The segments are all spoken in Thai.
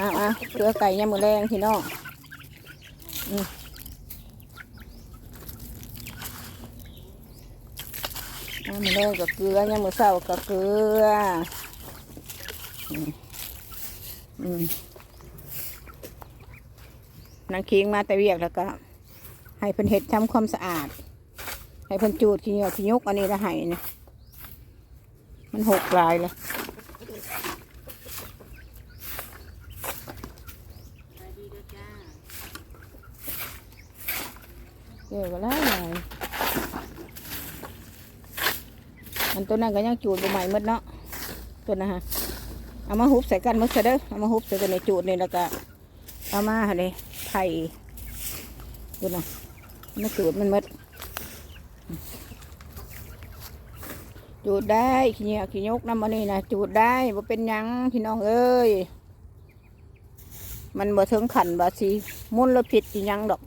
อะอะเกลือไก่ยำมือแรงพี่น้องอืมยำมือแรงกับเกลือยำมือเศร้ากับเกลืออือืมนางคิงมาแต่เวียกแล้วก็ ให้เพิ่นเห็ดทำความสะอาด ให้เพิ่นจูดขี้เหนียวขี้ยกอันนี้ละให้นะมันหกลายเลย เกี่ยวกับอะไรมันตัวนั้นก็ยังจูดใหม่หมดเนาะตัวนั้นฮะเอามาหุบใส่กันมดซะเด้อเอามาหุบใส่กันในจูดนี่แล้วก็เอามาหั่นนี่ไผ่ตัวน่ะมันจูดมันมดจูดได้ขี้เหนียวขี้ยกน้ำมันนี่นะจูดได้บ่เป็นยังพี่น้องเอ้ยมันบ่ถึงขันบาสีมุนลพิษอีหยังดอก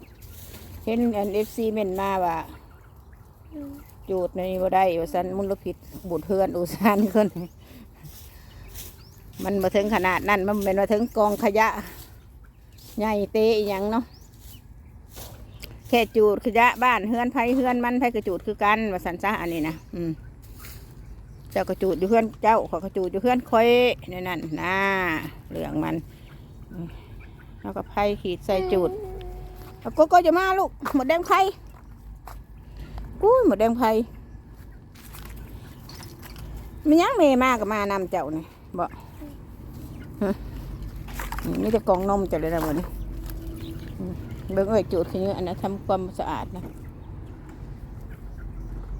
เห็นอันเอฟซีเม่นมาว่าจูดในนี้บ่ได้ว่าสันมุลพิษบุดเพื่อนอุสานคนมันมาถึงขนาดนั้นมันเป็นมาถึงกองขยะใหญ่เตะอหยังเนาะแค่จูดขยะบ้านเฮือนไผเฮือนมันไผกระจูดคือกันว่าสันซะอันนี้นะอืมเจ้ากระจูดอยู่เพื่อนเจ้าขอกระจูดอยู่เพื่อนคอยนี่นั่นนะเรื่องมันอืมแล้วก็ไผขีดใส่จูด เอาก็ก็จะมาลูกหมดแดงไข่กู้ยหมดแดงไข่มียังเมมากกับมานำเจ้านี่บ่ฮะนี่มีแต่กล่องนมเจ้าเลยนะบ่นี่อืมเบิ่งเอ้ยจูดทีนี้อันนั้นทำความสะอาดนะ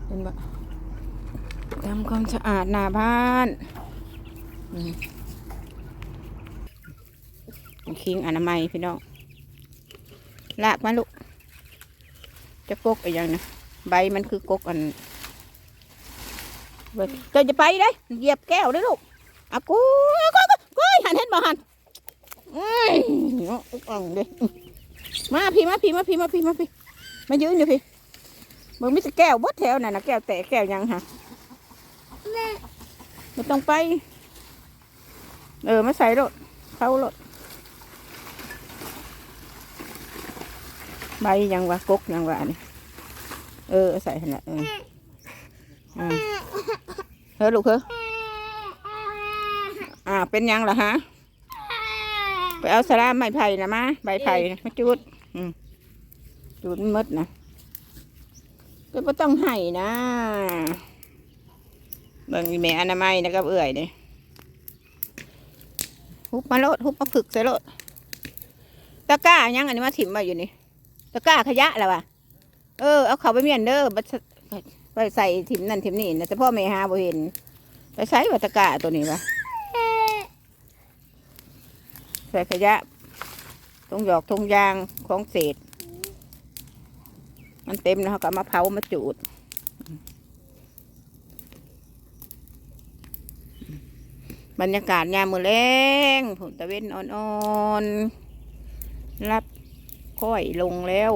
เห็นบ่ทำความสะอาดหน้าบ้านอืมคิงอนามัยพี่น้อง ลากมาลูก จะกกอะไรอย่างนะใบมันคือกกอันเว้ยเจะจะไปได้เหยียบแก้วได้อลูกอากูกูกูกูหันเห็นบ่หันอุ้ยเนาะอุกอ่องเด้มาพี่มาพี่มาพี่มาพี่มาพี่มายืนอยู่พี่มึงมิสแก้วบดแถวน่ะนะแก้วแตะแก้วยังฮะไม่ต้องไป เออมาใส่รถเข้ารถ ใบยังวะกกยังวะนี่เออใส่ขนาดเออเฮ้ยลูกเฮ้ยอ่าเป็นยังล่ะฮะไปเอาสลามไม้ไผ่นะมาใบไผ่นะมาจูดอืมจูดมดนะก็ไม่ต้องให้นะเบิ่งอีแม่อนามัยนะครับเอื่อยเนี่ยฮุบมาโลดฮุบมาฝึกใส่โลดตะก้ายังอันนี้มาถิ่มมาอยู่นี่ ตะกร้าขยะแล้ววะเออเอาเขาไปเมียนเด้อไปใส่ถิ่มนั่นถิ่มนี่นะแต่พ่อไม่หาบ่เห็น ไปใส่วัตะก้าตัวนี้วะใส่ขยะตรงหยอกตรงยางของเศษ มันเต็มแล้วเขาก็เอามาเผามาจูดบรรยากาศยามมือแรงผลตะเวนอ่อนๆรับ ค่อยลงแล้ว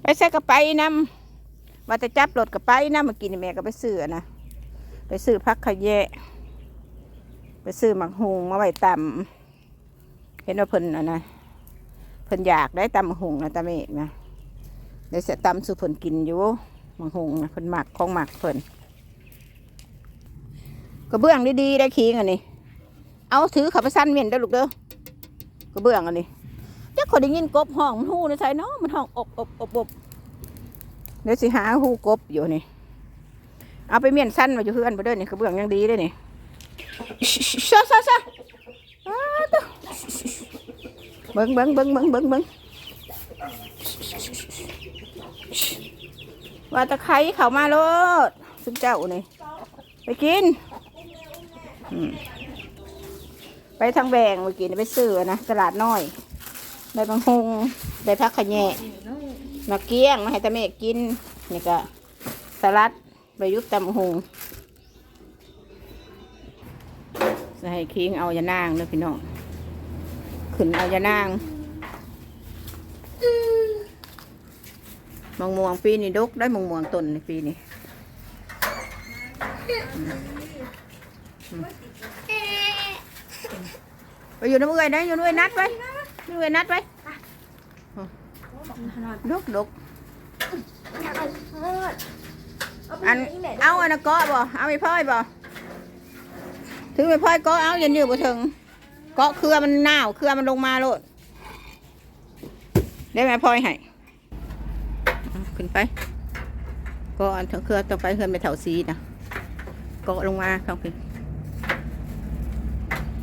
ไปใส่กระไปนำว่าจะจับรถกระไปนำมื่อกี้นี่แม่ก็ไปซื้อนะไปซื้อพักขยะไปซื้อหมักหุงมาไว้ตำเห็นว่าเพิ่นอะนะเพิ่นอยากได้ตำหุงนะตาเมกนะเดี๋ยวจะตำสู่เพิ่นกินอยู่หมักหุงนะเพิ่นหมักของหมักเพิ่นกระเบื้องดีๆได้คิงอันนี้เอาถือขับไปสั้นเมียนได้ลูกเด้อกระเบื้องอันนี้ จักคนได้ยินกบห้องมันหูในใส่เนาะมันห้องอบอบอบอบเดี๋ยวสิหาหูกบอยู่นี่ เอาไปเมียนสั้นมาอยู่เพื่อนไปด้อนี่กระเบื้องยังดีเลยนี่ซะซะซะอ้าเบิ้งเบิ้งเบิ้งเบิ้งเบิ้งเบิ้งว่าตะไคร้เขามาโลดซึ่งเจ้านี่ไปกิน ไปทางแบงเมื่อกี้นี่ไปซื้อนะตลาดน้อย ได้บางฮงได้พักขะแยะมาเกี้ยงมาให้ตาเมกกินนี่ก็สลัดใบยุบตำหงใส่คิงเอายานางเลยพี่น้องขึ้นเอายานางมองม่วงปีนี้ดกได้มองม่วงต้นในปีนี้ไปอยู่น้ำเอื่อยนะอยู่น้ำเอื่อยนัดไป น้ำเอื่อยนัดไปดกดกอันเอาอันนะเกาะบ่เอาไม่พ่อยบ่ถึงไม่พ่อยเกาะเอายันยืดบ่ถึงเกาะเครือมันหนาวเครือมันลงมาโลดได้ไหมพ่อยให้เอาขึ้นไปเกาะอันเครือต่อไปเครือไปแถวซีนะเกาะลงมาเข้าขึ้น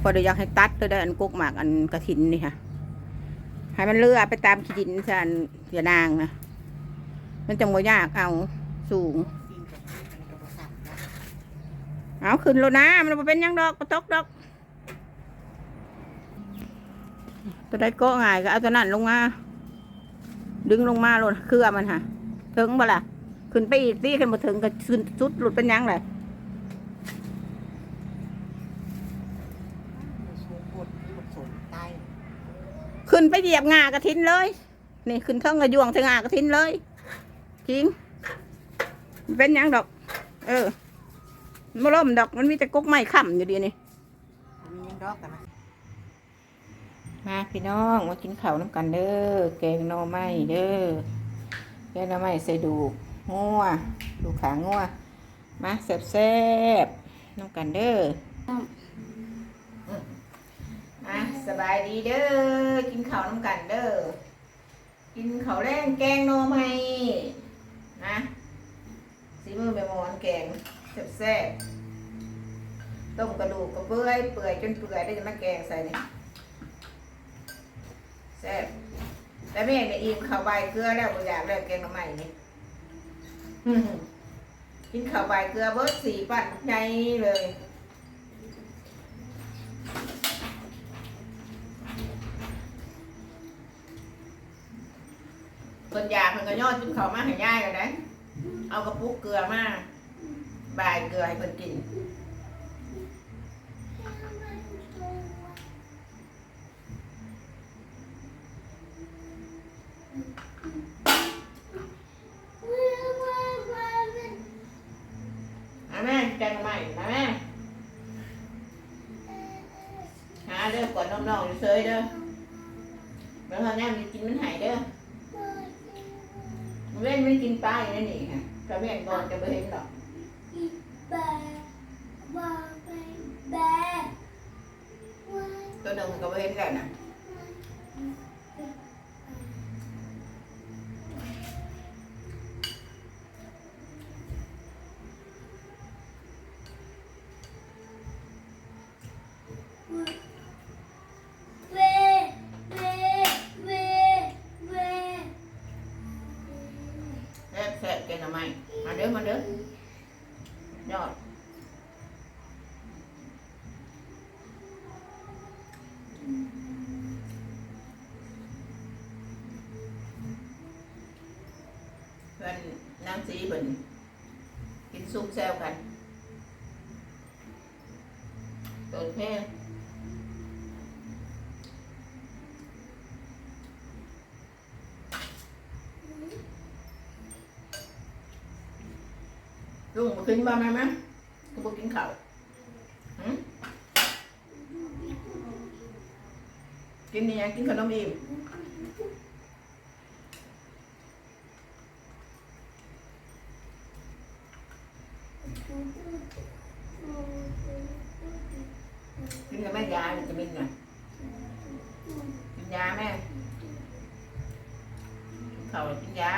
พอเดี๋ยวอยากให้ตัดเลยได้อันกกหมากอันกระถินนี่ค่ะ ให้มันเลือไปตามขีดินสันอย่านางนะมันจะโมยากเอาสูง เอาขึ้นโลนะมันเป็นยังดอกกระตกดอกตัวได้ก็ง่ายก็เอาตัวนั้นลงมา ดึงลงมาโลดเครือมันค่ะ ถึงบ่ล่ะ ขึ้นไปอีกตีขึ้นมาถึงก็ขึ้นสุดหลุดเป็นยังเลย สูงปวดปวดสูงตาย ขึ้ นไปเหยียบงากระทินเลย นี่ขึ้นเท่งกระยวงใส่งากระทินเลยจริงมันเป็นหยังดอก เออมันบ่ล่มดอกมันมีแต่กกไม้ค้ำอยู่ดีนี่มียังดอกกันนะมาพี่น้องมากินข้าวน้ำกันเด้อแกงหน่อไม้เด้อแกงหน่อไม้ใส่ดูกงัวดูกขางัวมาแซ่บๆน้ำกันเด้ออืมมา สบายดีเด้อ กินข้าวน้ำกันเด้อ กินข้าวแรงแกงน่อไม้นะสีมือแม่มอนแกงแซ่บๆต้มกระดูกกระเปื่อยเปื่อยจนเปื่อยได้จะมาแกงใส่เนี่ยแซ่บแต่แม่เนี่ยอิ่มข้าวใบเกลือแล้วบ่อยากแล้วแกงหน่อไม้นี่อื้อหือกินข้าวใบเกลือเบิดสีปั่นใหญ่เลย คนยากมันก็ยอดกินข้ามาให้ย่ายกันนะเอากระปุกเกลือมาบายเกลือให้คนกินมาแม่แกงใหม่มแม่หาเด้อก่อนน้องๆเซยเด้อเมื่อเขาแน่มีกินมันหายเด้อ เว้นไม่กินปลาอยู่นั่นนี่ค่ะกระเวียนก่อนจะไปเห็นหรอกตัวหนึ่งมันก็ไปเห็นแล้วนะ แซ่บแกงทำไมมาเด้อมาเด้อยอดเพื่อนนางสีเพิ่นกินซุปแซวกัน ลุงมากินบ้างไหมไหมกูบอกกินข้าวกินนี่ยังกินขนมอิ่มกินกับแม่ยาวิตามินน่ะกินยาแม่กินข้าวกินยา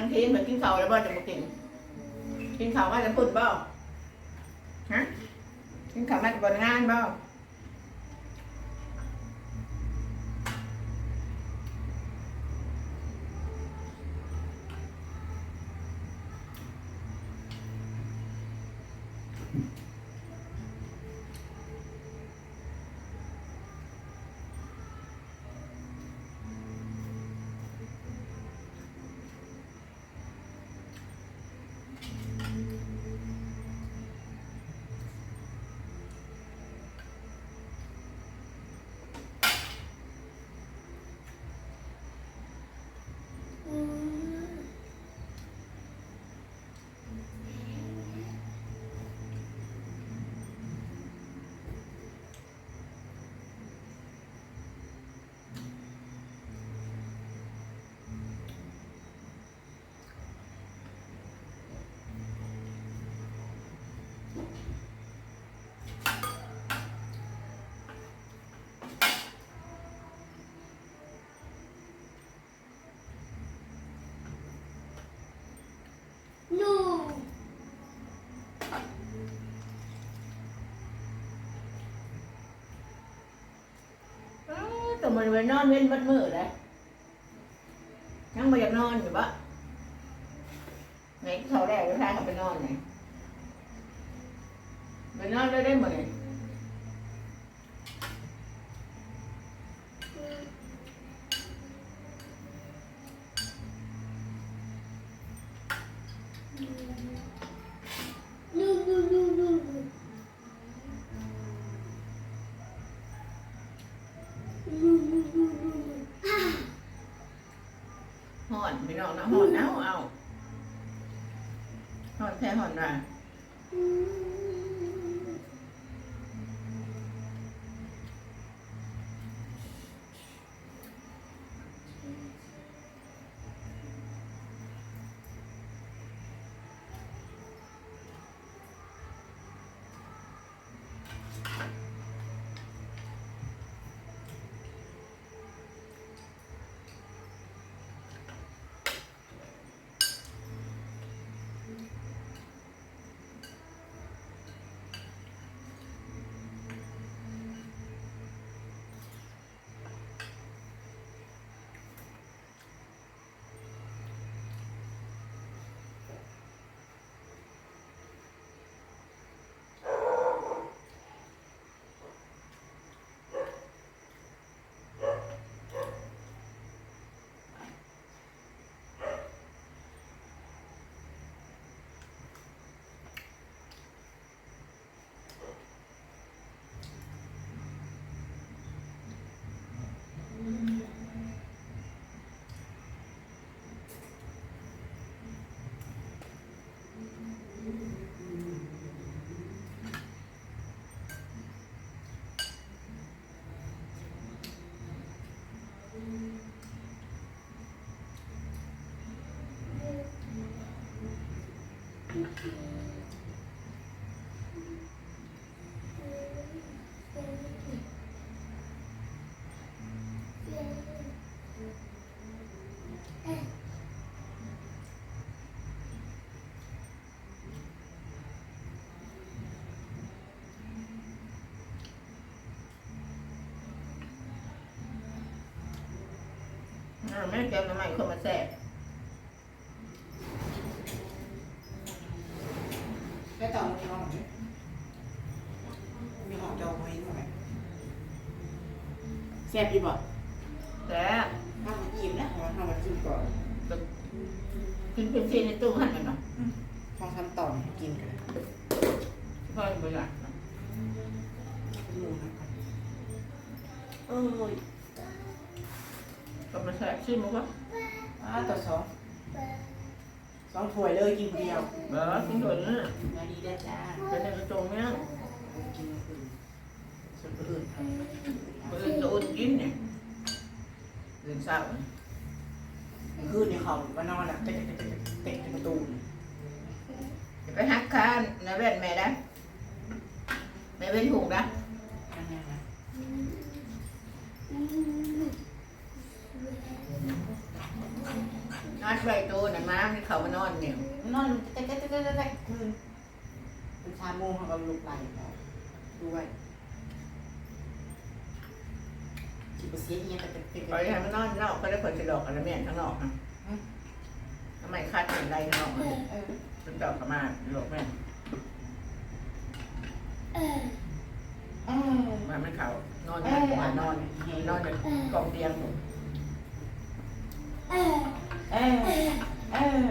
นั่งทีเหมือนกินข้าวแล้วบ่จะมากิน กินข้าวมาจะพูดบ่ฮะกินข้าวมาจะบนงานบ่ ตัวมันไปนอนเว้นมัดมือเลยยังไม่อยากนอนอยู่ปะไหนเขาแรกก็พาเขาไปนอนไหนไปนอนได้ได้หมดเลย หอนพี่น้องนะหอนเอาเอาหอนแท้หอนว่า อ่าแม่เก็บน้ำใหม่คนมาแซ่บแค่ต่อมีห้องไหมมีห้องจองไว้หน่อยแซ่บดีบ่แซ่บทำมันอิ่มนะขอทำมันกินก่อนกินเป็นซีในตู้หันกันเนาะช่องทำต่อให้กินกันพ่อไม่อยากหมูนะครับเอ้ย ก็มาแซ่บชิมมั้งวะอ่าต่อสองสองถ้วยเลยกินคนเดียวเออกินโดนนะมาดีได้จ้าเป็นในกระจงเนี่ยกินอื่นส่วนอื่นเพื่อนจะอุ่นกินเนี่ยเดินเศร้าคืนในเขาว่านอนอะเตะเตะเตะเตะประตูจะไปหักคานในแว่นแม่ได้แม่เป็นถูกนะ อนไรตัวน่ะม้าที่เขามานอนเนี่ยนอนเตะเตะเตะเตะเตะคืนเป็นชาโมงเขาก็ลุกไหลด้วยจิบเสียงเงี้ยเตะเตะเตะปล่อยให้มันนอนนอกก็ได้ผลสิดอกอะไรแม่นข้างนอกนะทำไมคาดเห็นไรข้างนอกมันเออเป็นดอกกระมาหลอกแม่นเออมาไม่เขานอนกันนอนนอนนอนกันกองเตียงหมด เออเออ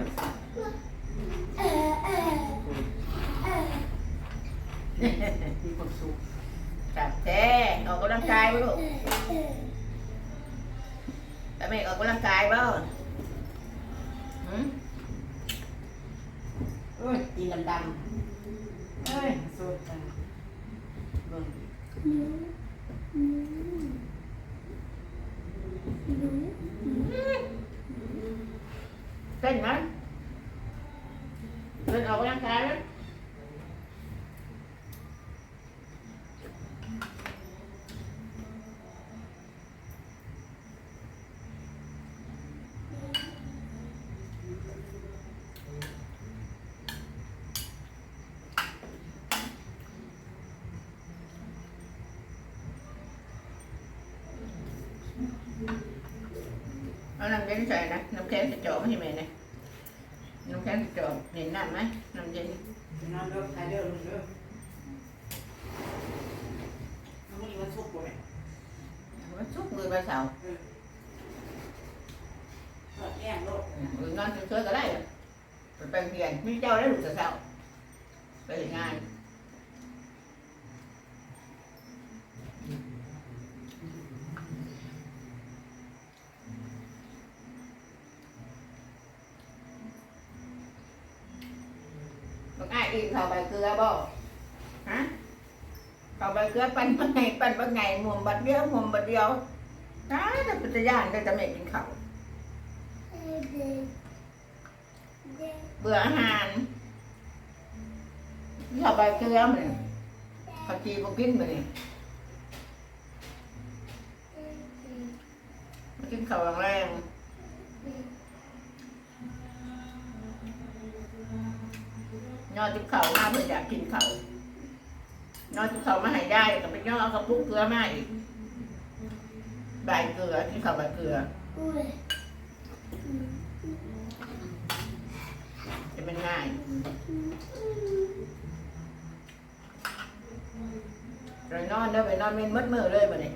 มีความสุขจับแท้ออกกำลังกายบ่ลูกแต่ไม่ออกกำลังกายบ่หืมเอ้ยตีนดำๆเอ้ยสุดจังเบิ่ง เต้นไหมเต้นออกกำลังกายไหมำแข็งจะเจาะไม่ใช่ไหมเนี่ยน้ำแข็งจะเจาะเห็นน้ำไหมน้ำเย็นไปนอนเด้อใครเด้อลุงเด้อน้ำมันมันสุกบ่แม่มันชุกมือไปเสาทอดแย่งโลดหรือนอนเฉยๆก็ได้ไปเป็นเพียนมีเจ้าได้หลุดเสาไปเห็นงานบางอ้ายอีกเขาใบเก ลือบ่ฮะเขาใบเกลือปั่นบางไงปั่นบางไงหมุมบัดเดียวหมุมบัดเดียวตายแต่ปัจจัยานก็จะไม่กินข้าวเบื่ออาหารเขาใบเกลือมันเขาจีบกินมันนี่มากินข้าวแรง ๆยอดจิ้มข้าวมาเพื่ออยากกินข้าวยอดจิ้มข้าวมาให้ได้ก็ไปย่อเอากระปุกเกลือมาอีกใบเกลือกินข้าวใบเกลือจะเป็นง่ายไปนอนเด้อไปนอนเป็นมัดมือเลยมาเนี่ย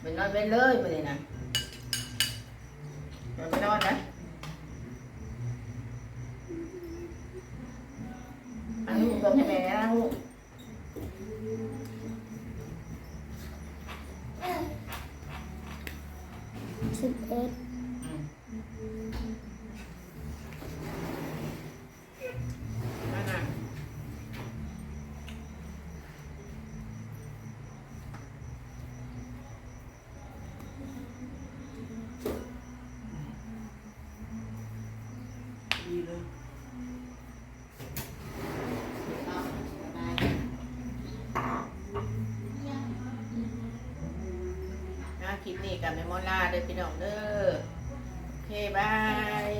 ไปนอนเป็นเลยมาเนี่ยนะ ไปนอนนะอันนี้ก็ให้แม่นะลูกสิบเอ็ด กับแม่มอลลาเด้อพี่น้องเด้อโอเคบาย